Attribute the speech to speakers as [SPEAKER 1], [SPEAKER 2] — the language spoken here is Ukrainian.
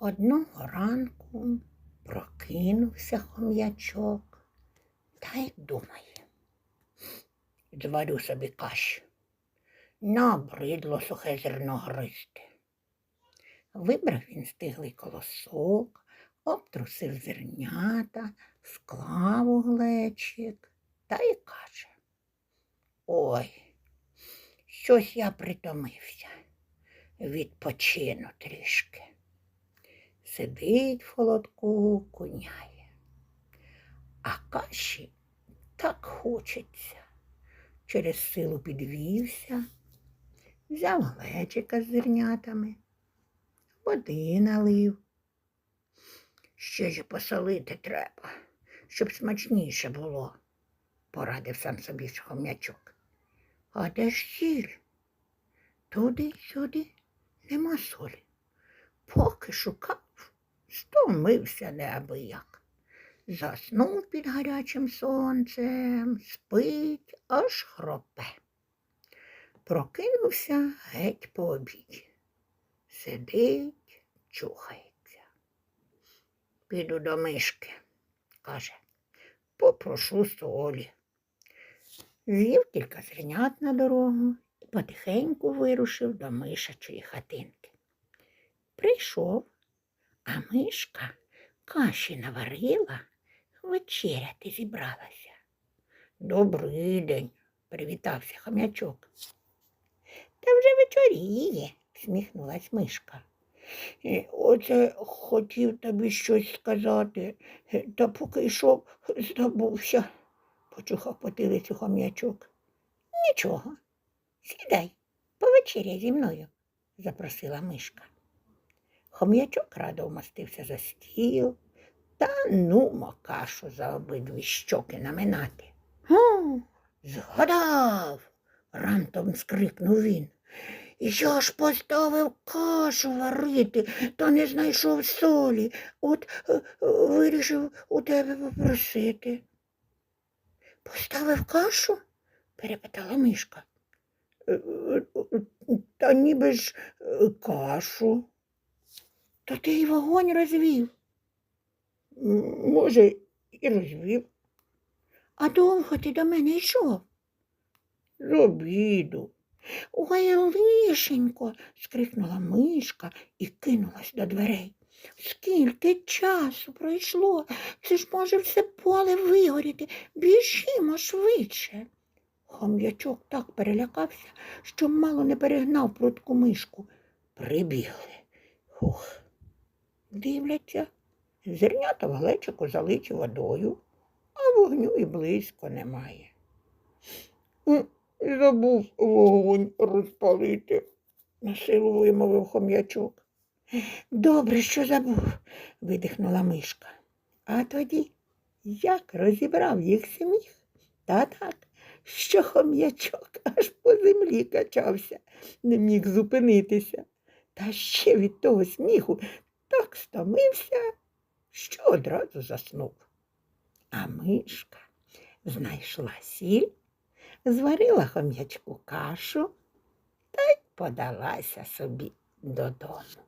[SPEAKER 1] Одного ранку прокинувся хом'ячок та й думає. Зварю собі каші. Набридло сухе зерно гризти. Вибрав він стиглий колосок, обтрусив зернята, склав у глечик та й каже. Ой, щось я притомився. Відпочину трішки. Сидить в холодку, куняє. А каші так хочеться. Через силу підвівся, взяв глечика з зернятами, води налив. Ще ж посолити треба, щоб смачніше було, порадив сам собі хом'ячок. А де ж сіль? Туди-сюди нема солі. Поки шукав, стомився неабияк. Заснув під гарячим сонцем, спить, аж хропе. Прокинувся геть по обіді. Сидить, чухається. Піду до мишки, каже, попрошу солі. З'їв кілька зернят на дорогу і потихеньку вирушив до мишачої хатинки. Прийшов, а мишка каші наварила, вечеряти зібралася. Добрий день, привітався хом'ячок. Та вже вечоріє, сміхнулась мишка. «Е, Оце хотів тобі щось сказати, е, та поки йшов, забувся, почухав потилицю хом'ячок. Нічого, сідай, повечеряй зі мною, запросила мишка. Хом'ячок радо вмостився за стіл, та нумо кашу за обидві щоки наминати. Гу, згадав, рантом скрикнув він. Я ж поставив кашу варити, та не знайшов солі. От е, е, вирішив у тебе попросити. Поставив кашу? перепитала мишка. «Е, Та ніби ж кашу. То ти й вогонь розвів. Може, і розвів. А довго ти до мене йшов? З обіду. Ой, лишенько, скрикнула мишка і кинулась до дверей. Скільки часу пройшло? Це ж може все поле вигоріти. Біжімо швидше. Хом'ячок так перелякався, що мало не перегнав прутку мишку. Прибігли. Хух. Дивляться, зернята в глечику залиті водою, а вогню і близько немає. Забув вогонь розпалити, насилу вимовив хом'ячок. Добре, що забув, видихнула мишка. А тоді як розібрав їх сміх, та так, що хом'ячок аж по землі качався, не міг зупинитися. Та ще від того сміху так стомився, що одразу заснув. А мишка знайшла сіль, зварила хом'ячку кашу та й подалася собі додому.